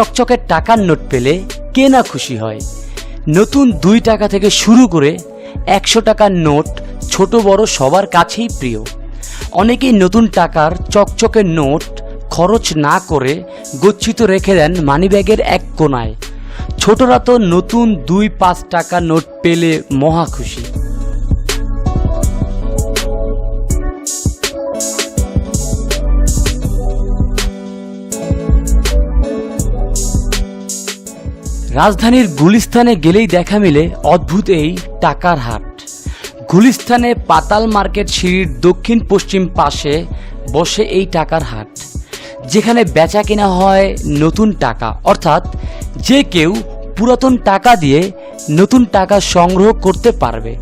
চকচকে টাকার নোট পেলে কে না খুশি হয়। নতুন দুই টাকা থেকে শুরু করে একশো টাকার নোট ছোট বড় সবার কাছেই প্রিয়। অনেকেই নতুন টাকার চকচকে নোট খরচ না করে গচ্ছিত রেখে দেন মানিব্যাগের এক কোনায়। ছোটরা তো নতুন দুই পাঁচ টাকা নোট পেলে মহা খুশি। রাজধানীর গুলিস্তানে গেলেই দেখা মিলে অদ্ভুত এই টাকার হাট। গুলিস্তানে পাতাল মার্কেট সিঁড়ির দক্ষিণ পশ্চিম পাশে বসে এই টাকার হাট। যেখানে বেচা কেনা হয় নতুন টাকা, অর্থাৎ যে কেউ পুরাতন টাকা দিয়ে নতুন টাকা সংগ্রহ করতে পারবে।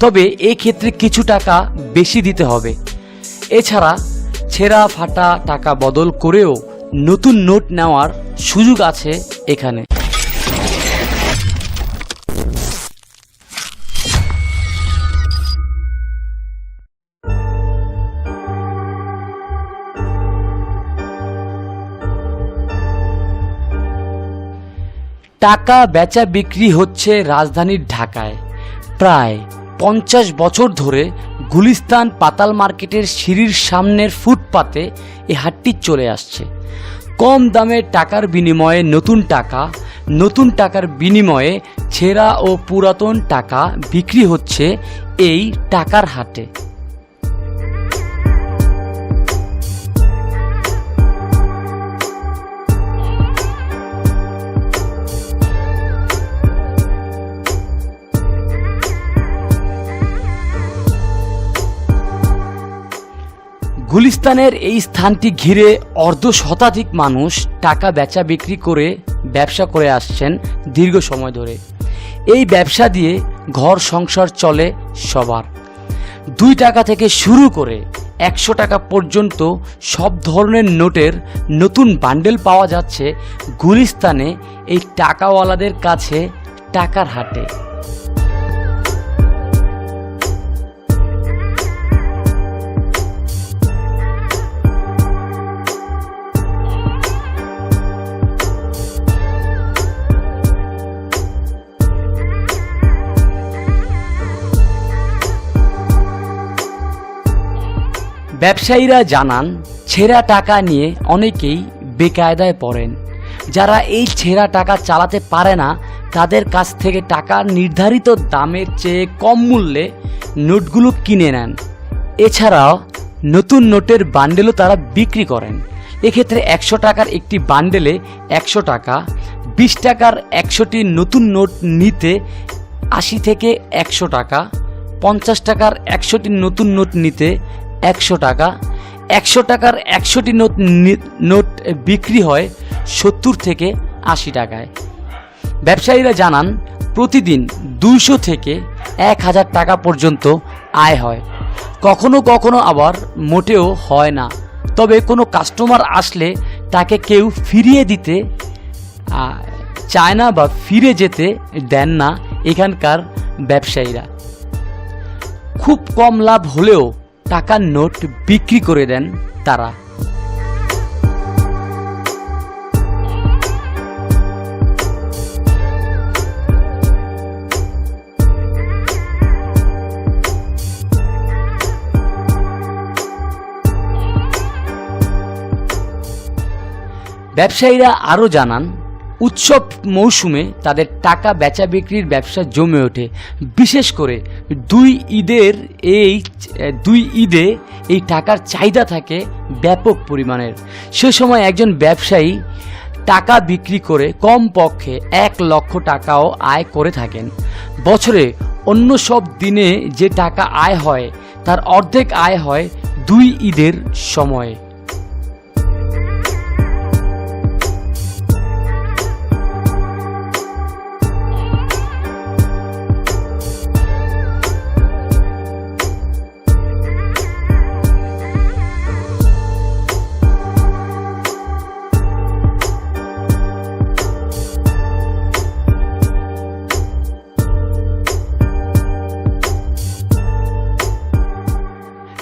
তবে ক্ষেত্রে কিছু টাকা বেশি দিতে হবে। এছাড়া ছেঁড়া ফাটা টাকা বদল করেও নতুন নোট নেওয়ার সুযোগ আছে এখানে। টাকা বেচা বিক্রি হচ্ছে রাজধানীর ঢাকায়। প্রায় পঞ্চাশ বছর ধরে গুলিস্তান পাতাল মার্কেটের সিঁড়ির সামনের ফুটপাতে এ হাটটি চলে আসছে। কম দামে টাকার বিনিময়ে নতুন টাকা, নতুন টাকার বিনিময়ে ছেঁড়া ও পুরাতন টাকা বিক্রি হচ্ছে এই টাকার হাটে। গুলিস্তানের এই স্থানটি ঘিরে অর্ধ শতাধিক মানুষ টাকা বেচা বিক্রি করে ব্যবসা করে আসছেন দীর্ঘ সময় ধরে। এই ব্যবসা দিয়ে ঘর সংসার চলে সবার। দুই টাকা থেকে শুরু করে একশো টাকা পর্যন্ত সব ধরনের নোটের নতুন বান্ডেল পাওয়া যাচ্ছে গুলিস্তানে এই টাকাওয়ালাদের কাছে টাকার হাটে। ব্যবসায়ীরা জানান, ছেঁড়া টাকা নিয়ে অনেকেই বেকায়দায় পড়েন। যারা এই ছেঁড়া টাকা চালাতে পারে না, তাদের কাছ থেকে টাকা নির্ধারিত দামের চেয়ে কম মূল্যে নোটগুলো কিনে নেন। এছাড়াও, নতুন নোটের বান্ডেলও তারা বিক্রি করেন। এক্ষেত্রে একশো টাকার একটি বান্ডেলে একশো টাকা, বিশ টাকার একশোটি নতুন নোট নিতে আশি থেকে একশো টাকা, পঞ্চাশ টাকার একশোটি নতুন নোট নিতে একশো টাকা। একশো টাকার একশোটি নোট নোট বিক্রি হয় সত্তর থেকে আশি টাকায়। ব্যবসায়ীরা জানান, প্রতিদিন দুইশো থেকে এক হাজার টাকা পর্যন্ত আয় হয়। কখনো কখনো আবার মোটেও হয় না। তবে কোনো কাস্টমার আসলে তাকে কেউ ফিরিয়ে দিতে চায় না বা ফিরে যেতে দেন না এখানকার ব্যবসায়ীরা। খুব কম লাভ হলেও টাকার নোট বিক্রি করে দেন তারা। ব্যবসায়ীরা আরও জানান উৎসব মৌসুমে তাদের টাকা বেচা বিক্রির ব্যবসা জমে ওঠে। বিশেষ করে দুই ঈদের এই, দুই ঈদে এই টাকার চাহিদা থাকে ব্যাপক পরিমাণের। সে সময় একজন ব্যবসায়ী টাকা বিক্রি করে কম পক্ষে এক লক্ষ টাকাও আয় করে থাকেন। বছরে অন্য সব দিনে যে টাকা আয় হয়, তার অর্ধেক আয় হয় দুই ঈদের সময়ে।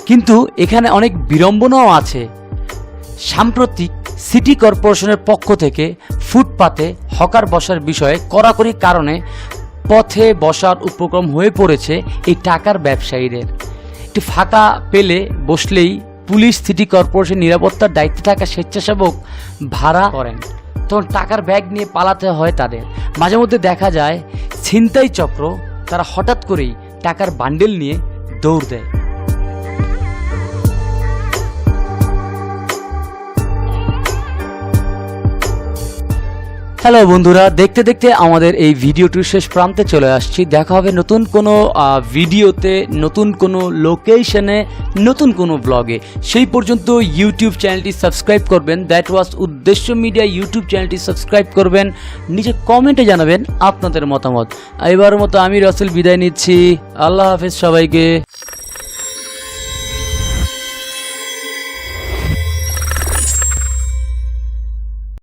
কিন্তু এখানে অনেক বিড়ম্বনাও আছে। সাম্প্রতিক সিটি কর্পোরেশনের পক্ষ থেকে ফুটপাতে হকার বসার বিষয়ে কড়াকড়ি কারণে পথে বসার উপক্রম হয়ে পড়েছে এই টাকার ব্যবসায়ীদের। একটি ফাঁকা পেলে বসলেই পুলিশ, সিটি কর্পোরেশন নিরাপত্তার দায়িত্বে থাকা স্বেচ্ছাসেবক ভাড়া করেন। তখন টাকার ব্যাগ নিয়ে পালাতে হয় তাদের। মাঝে মধ্যে দেখা যায়, ছিনতাই চক্র, তারা হঠাৎ করেই টাকার বান্ডেল নিয়ে দৌড় দেয়। হ্যালো বন্ধুরা, দেখতে দেখতে আমাদের এই ভিডিওটির শেষ প্রান্তে চলে আসছি। দেখা হবে নতুন কোনো ভিডিওতে নতুন কোনো লোকেশনে নতুন কোনো ব্লগে সেই পর্যন্ত ইউটিউব চ্যানেলটি সাবস্ক্রাইব করবেন। দ্যাট ওয়াজ উদ্দেশ্য মিডিয়া ইউটিউব চ্যানেলটি সাবস্ক্রাইব করবেন। নিচে কমেন্টে জানাবেন আপনাদের মতামত। এবার মতো আমি রসুল বিদায় নিচ্ছি। আল্লাহ হাফেজ সবাইকে।